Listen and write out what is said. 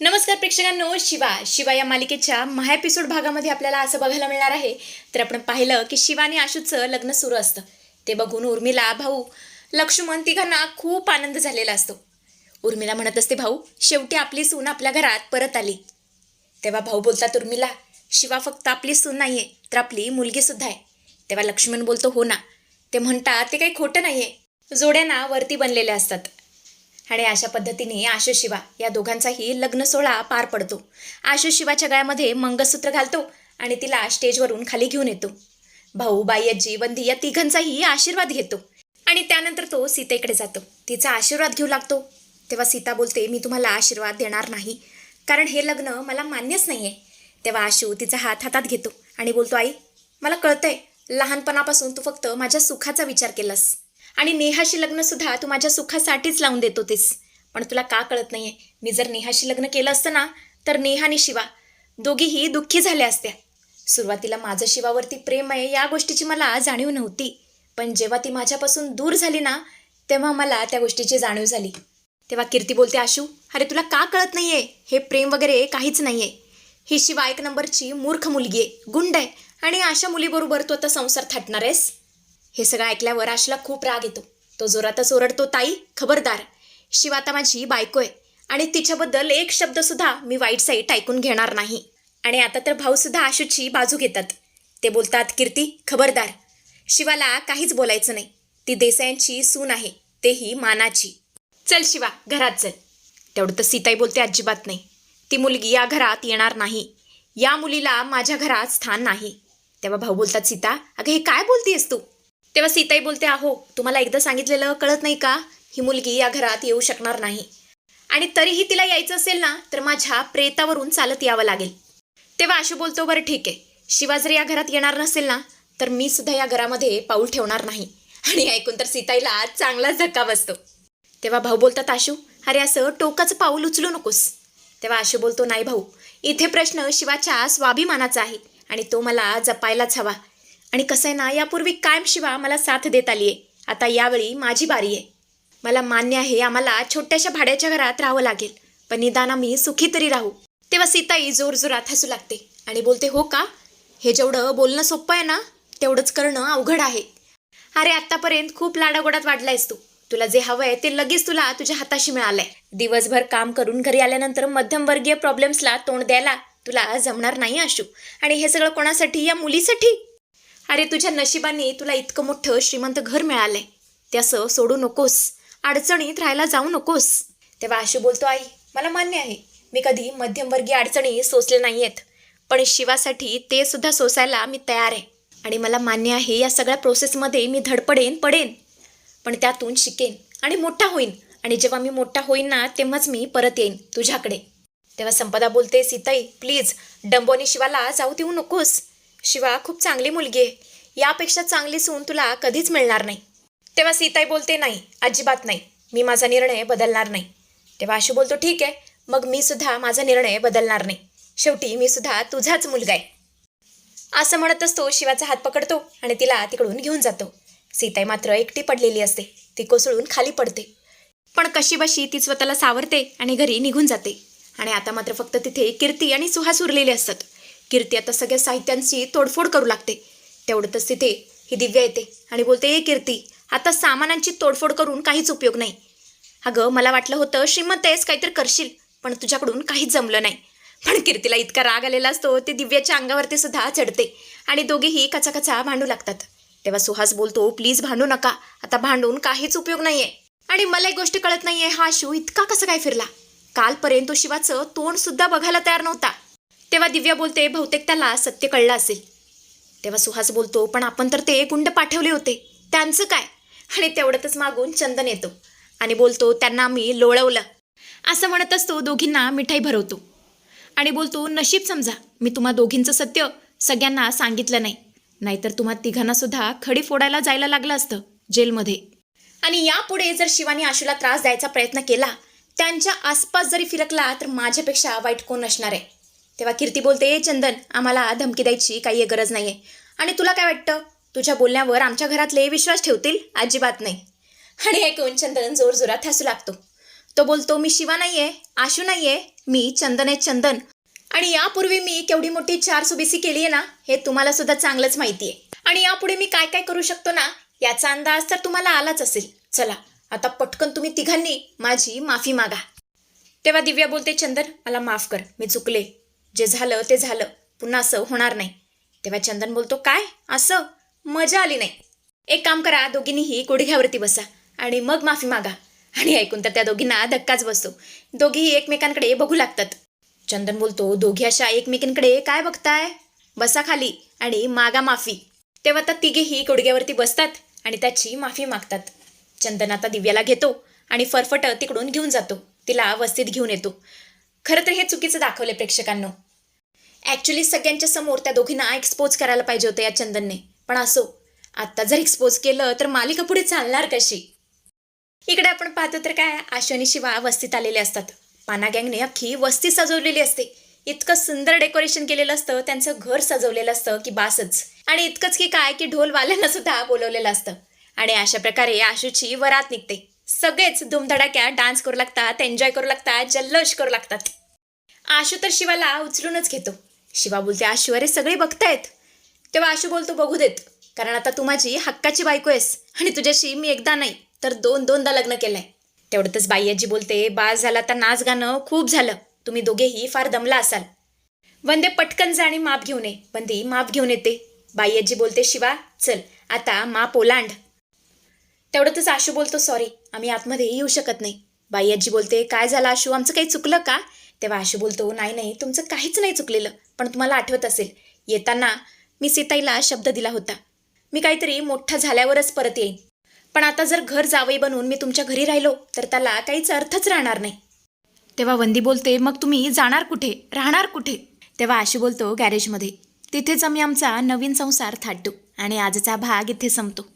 नमस्कार प्रेक्षकांनो शिवा. शिवा या मालिकेच्या महा एपिसोड भागामध्ये आपल्याला असं बघायला मिळणार आहे. तर आपण पाहिलं की शिवा आणि आशूचं लग्न सुरू असतं. ते बघून उर्मिला भाऊ लक्ष्मण तिघांना खूप आनंद झालेला असतो. उर्मिला म्हणत असते भाऊ शेवटी आपली सून आपल्या घरात परत आली. तेव्हा भाऊ बोलतात उर्मिला शिवा फक्त आपली सून नाही आहे तर आपली मुलगीसुद्धा आहे. तेव्हा लक्ष्मण बोलतो हो ना. ते म्हणतात ते काही खोटं नाही आहे जोड्यांना वरती बनलेल्या असतात. आणि अशा पद्धतीने आशुशिवा या दोघांचाही लग्न सोहळा पार पडतो. आशुशिवाच्या गळ्यामध्ये मंगळसूत्र घालतो आणि तिला स्टेजवरून खाली घेऊन येतो. भाऊ बाई आजी वंदी या तिघांचाही आशीर्वाद घेतो. आणि त्यानंतर तो सीतेकडे जातो. तिचा आशीर्वाद घेऊ लागतो. तेव्हा सीता बोलते मी तुम्हाला आशीर्वाद देणार नाही. कारण हे लग्न मला मान्यच नाही आहे तेव्हा आशू तिचा हात हातात घेतो आणि बोलतो आई मला कळतंय लहानपणापासून तू फक्त माझ्या सुखाचा विचार केलास. आणि नेहाशी लग्नसुद्धा तू माझ्या सुखासाठीच लावून देत होतीस. पण तुला का कळत नाहीये? मी जर नेहाशी लग्न केलं असतं ना तर नेहा शिवा दोघीही दुःखी झाल्या असत्या. सुरुवातीला माझं शिवावरती प्रेम आहे या गोष्टीची मला जाणीव नव्हती. पण जेव्हा ती माझ्यापासून दूर झाली ना तेव्हा मला त्या गोष्टीची जाणीव झाली. तेव्हा कीर्ती बोलते आशू अरे तुला का कळत नाहीये? हे प्रेम वगैरे काहीच नाहीये. ही शिवा एक नंबरची मूर्ख मुलगी आहे गुंड आहे आणि अशा मुलीबरोबर तू आता संसार थाटणार आहेस? हे सगळं ऐकल्यावर आशूला खूप राग येतो. तो जोरातच ओरडतो ताई खबरदार. शिवा आता माझी बायको आहे आणि तिच्याबद्दल एक शब्दसुद्धा मी वाईट साईट ऐकून घेणार नाही. आणि आता तर भाऊसुद्धा आशूची बाजू घेतात. ते बोलतात कीर्ती खबरदार. शिवाला काहीच बोलायचं नाही. ती देसायांची सून आहे तेही मानाची. चल शिवा घरात चल. तेवढं तर सीताई बोलते अजिबात नाही. ती मुलगी या घरात येणार नाही. या मुलीला माझ्या घरात स्थान नाही. तेव्हा भाऊ बोलतात सीता अगं हे काय बोलतीयस तू? तेव्हा सीताई बोलते अहो तुम्हाला एकदा सांगितलेलं कळत नाही का? ही मुलगी या घरात येऊ शकणार नाही. आणि तरीही तिला यायचं असेल ना तर माझ्या प्रेतावरून चालत यावं लागेल. तेव्हा आशू बोलतो बरं ठीक आहे. शिवा जर या घरात येणार नसेल ना तर मी सुद्धा या घरामध्ये पाऊल ठेवणार नाही. आणि ऐकून तर सीताईला चांगलाच धक्का बसतो. तेव्हा भाऊ बोलतात आशू अरे असं टोकाचं पाऊल उचलू नकोस. तेव्हा आशू बोलतो नाही भाऊ इथे प्रश्न शिवाच्या स्वाभिमानाचा आहे आणि तो मला जपायलाच हवा. आणि कसं आहे ना यापूर्वी कायमशिवा मला साथ देत आली आहे आता यावेळी माझी बारी आहे. मला मान्य आहे आम्हाला छोट्याशा भाड्याच्या घरात राहावं लागेल. पण निदान आम्ही सुखी तरी राहू. तेव्हा सीताई जोरजोरात हसू लागते आणि बोलते हो का? हे जेवढं बोलणं सोपं आहे ना तेवढंच करणं अवघड आहे. अरे आत्तापर्यंत खूप लाडागोडात वाढलायस तू. तुला जे हवंय ते लगेच तुला तुझ्या हाताशी मिळालंय. दिवसभर काम करून घरी आल्यानंतर मध्यमवर्गीय प्रॉब्लेम्सला तोंड द्यायला तुला जमणार नाही अशू आणि हे सगळं कोणासाठी? या मुलीसाठी? अरे तुझ्या नशिबाने तुला इतकं मोठं श्रीमंत घर मिळालंय. ते असं सोडू नकोस. अडचणीत राहायला जाऊ नकोस. तेव्हा आशू बोलतो आई मला मान्य आहे. मी कधी मध्यमवर्गीय अडचणी सोसले नाही आहेत पण शिवासाठी ते सुद्धा सोसायला मी तयार आहे. आणि मला मान्य आहे या सगळ्या प्रोसेसमध्ये मी धडपडेन पडेन. पण त्यातून शिकेन आणि मोठा होईन. आणि जेव्हा मी मोठा होईन ना तेव्हाच मी परत येईन तुझ्याकडे. तेव्हा संपदा बोलते सीताई प्लीज डंबोनी शिवाला जाऊ देऊ नकोस. शिवा खूप चांगली मुलगी आहे. यापेक्षा चांगली सून तुला कधीच मिळणार नाही. तेव्हा सीताई बोलते नाही अजिबात नाही. मी माझा निर्णय बदलणार नाही. तेव्हा आशू बोलतो ठीक आहे मग मी सुद्धा माझा निर्णय बदलणार नाही. शेवटी मी सुद्धा तुझाच मुलगा आहे. असं म्हणतच तो शिवाचा हात पकडतो आणि तिला तिकडून घेऊन जातो. सीताई मात्र एकटी पडलेली असते. ती कोसळून खाली पडते. पण कशी बशी ती स्वतःला सावरते आणि घरी निघून जाते. आणि आता मात्र फक्त तिथे कीर्ती आणि सुहास उरलेले असतात. कीर्ती आता सगळ्या साहित्यांची तोडफोड करू लागते. तेवढंच तिथे ही दिव्या येते आणि बोलते हे कीर्ती आता सामानांची तोडफोड करून काहीच उपयोग नाही. अगं मला वाटलं होतं श्रीमंत आहेस काहीतरी करशील पण तुझ्याकडून काहीच जमलं नाही. पण कीर्तीला इतका राग आलेला असतो ते दिव्याच्या अंगावरती सुद्धा चढते आणि दोघेही कचाकचा भांडू लागतात. तेव्हा सुहास बोलतो प्लीज भांडू नका आता भांडून काहीच उपयोग नाहीये. आणि मला एक गोष्ट कळत नाहीये हा शिव इतका कसा काय फिरला? कालपर्यंत तो शिवाचं तोंड सुद्धा बघायला तयार नव्हता. तेव्हा दिव्या बोलते बहुतेक त्याला सत्य कळलं असेल. तेव्हा सुहास बोलतो पण आपण तर ते गुंड पाठवले होते. त्यांचं काय? आणि तेवढ्यातच मागून चंदन येतो आणि बोलतो त्यांना आम्ही लोळवलं. असं म्हणत असतो दोघींना मिठाई भरवतो. आणि बोलतो नशीब समजा मी तुम्हा दोघींचं सत्य सगळ्यांना सांगितलं नाही. नाहीतर तुम्हा तिघांना सुद्धा खडी फोडायला जायला लागलं असतं जेलमध्ये. आणि यापुढे जर शिवानी आशूला त्रास द्यायचा प्रयत्न केला त्यांच्या आसपास जरी फिरकला तर माझ्यापेक्षा वाईट कोण असणार आहे? तेव्हा कीर्ती बोलते ये चंदन आम्हाला धमकी द्यायची काही गरज नाही आहे आणि तुला काय वाटतं? तुझ्या बोलण्यावर आमच्या घरातले विश्वास ठेवतील? अजिबात नाही. आणि ऐकून चंदन जोरजोरात हसू लागतो. तो बोलतो मी शिवा नाहीये आशू नाहीये मी चंदन आहे चंदन. आणि यापूर्वी मी केवढी मोठी चार सुबीसी केली आहे ना हे तुम्हाला सुद्धा चांगलंच माहिती आहे आणि यापुढे मी काय काय करू शकतो ना याचा अंदाज तर तुम्हाला आलाच असेल. चला आता पटकन तुम्ही तिघांनी माझी माफी मागा. तेव्हा दिव्या बोलते चंदन मला माफ कर मी चुकले. जे झालं ते झालं. पुन्हा असं होणार नाही. तेव्हा चंदन बोलतो काय? असं? मजा आली नाही. एक काम करा दोघींनीही गुडघ्यावरती बसा आणि मग माफी मागा. आणि ऐकून तर त्या दोघींना धक्काच बसतो. दोघीही एकमेकांकडे बघू लागतात. चंदन बोलतो दोघी अशा एकमेकींकडे काय बघताय? बसा खाली आणि मागा माफी. तेव्हा तर तिघेही गुडघ्यावरती बसतात आणि त्याची माफी मागतात. चंदन आता दिव्याला घेतो आणि फरफट तिकडून घेऊन जातो. तिला वस्तीत घेऊन येतो. खरं तर हे चुकीचं दाखवले प्रेक्षकांनो. ॲक्च्युली सगळ्यांच्या समोर त्या दोघींना एक्सपोज करायला पाहिजे होतं या चंदनने. पण असो आत्ता जर एक्सपोज केलं तर मालिका पुढे चालणार कशी? इकडे आपण पाहतो तर काय आशोनी शिवा वस्तीत आलेले असतात. पाना गँगने अख्खी वस्ती सजवलेली असते. इतकं सुंदर डेकोरेशन केलेलं असतं त्यांचं घर सजवलेलं असतं की बासच. आणि इतकंच की काय की ढोलवाल्यांना सुद्धा बोलवलेलं असतं. आणि अशा प्रकारे आशूची वरात निघते. सगळेच धुमधडाक्यात डान्स करू लागतात एन्जॉय करू लागतात जल्लोष करू लागतात. आशू तर शिवाला उचलूनच घेतो. शिवा बोलते आशू अरे सगळे बघतायत. तेव्हा आशू बोलतो बघू देत कारण आता तू माझी हक्काची बायको आहेस आणि तुझ्याशी मी एकदा नाही तर दोन दोनदा लग्न केलंय. तेवढ्यातच बाई आजी बोलते बाळ झाला तर नाच गाणं खूप झालं तुम्ही दोघेही फार दमला असाल. वंदे पटकन जा आणि माप घेऊन ये. वंदी माप घेऊन येते. बाई बोलते शिवा चल आता माप ओलांड. तेवढ्यातच आशू बोलतो सॉरी आम्ही आतमध्ये येऊ शकत नाही. बाई बोलते काय झालं आशू आमचं काही चुकलं का? तेव्हा आशू बोलतो नाही नाही तुमचं काहीच नाही चुकलेलं पण तुम्हाला आठवत असेल. येताना मी सीताईला शब्द दिला होता. मी काहीतरी मोठा झाल्यावरच परत येईन. पण आता जर घर जावई बनवून मी तुमच्या घरी राहिलो तर त्याला काहीच अर्थच राहणार नाही. तेव्हा वंदी बोलते मग तुम्ही जाणार कुठे? राहणार कुठे? तेव्हा आशू बोलतो गॅरेजमध्ये तिथेच आम्ही आमचा नवीन संसार थाटू आणि आजचा भाग इथे संपतो.